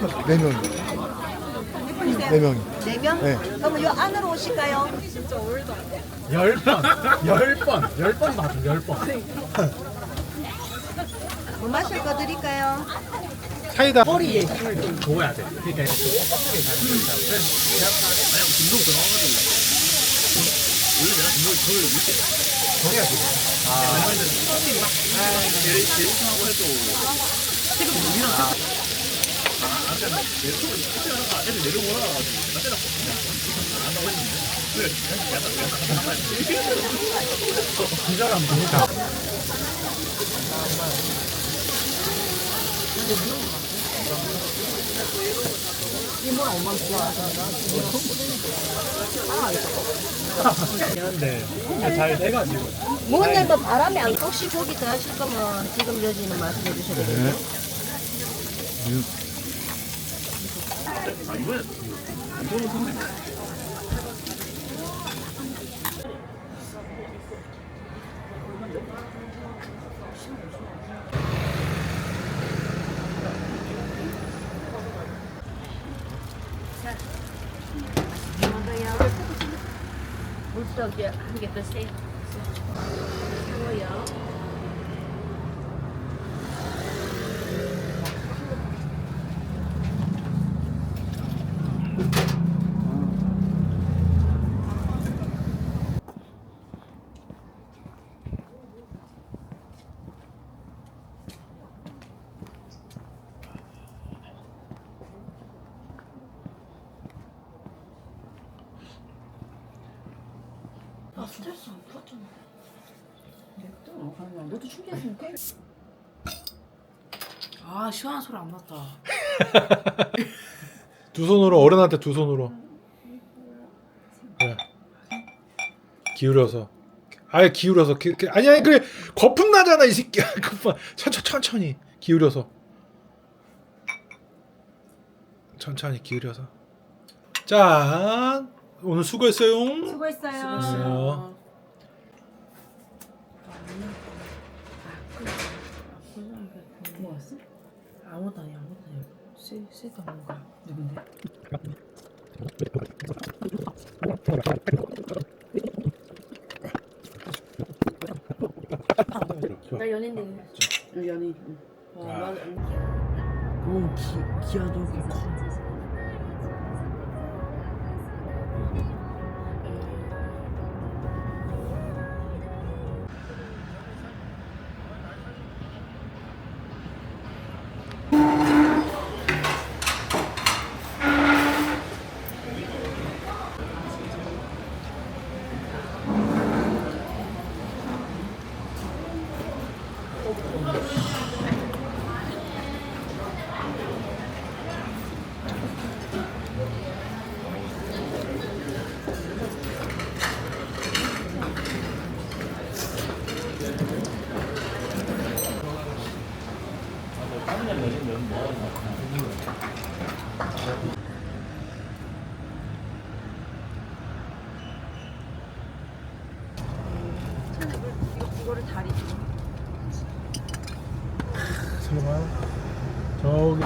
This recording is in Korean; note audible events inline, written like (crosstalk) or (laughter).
네 명이. 네 명이. 네 명? 네. 그러면 요 안으로 오실까요? 열 번, 열 번, 열번 맞아, 열 번. 뭐 마실 거 드릴까요? 사이다. 허리에 힘을 좀 줘야 돼. 그러니까 이렇게 뻑뻑하게 가는 거 만약 운동 들어가가지고 원래 내가 운동 저를 이렇게 저래야 돼. 아. 막 제일 제일 하고 해도 지금 우리랑 아, 아, 내려오고 스쿼팅하다가 애들 내려오라 나 때려 안 한다고 했는데. 그래, 약간 약간 약간 진짜란 뭐야? 한데 잘 돼가지고 뭔데 뭐 바람에 안 혹시 고기 더 하실 거면 지금 여지는 말씀해 주셔야 되겠네 요. 먹어요. 물떡이 한개 드세요. 뭐요? 스트레스 안 풀었잖아. 너도 준비했으면 돼. 아 시원한 소리 안 났다. (laughs) 두 손으로 어른한테 두 손으로. 그래. 기울여서. 아예 기울여서. 기, 기- 아니 아니 그래 거품 나잖아 이 새끼야. (laughs) 그만 천천 천천히 기울여서. 천천히 기울여서. 짠. 오늘 수고했어요. 수고했어요. 어. 뭐 왔어? 아무도 아니 아무도 아니. 쎄 쎄다 뭔가. 누군데? 나 연인데. 연예인. 아. 와 맞아. 너무 기 기아도 커. 천에 물 이거를 다리 지금. 저기.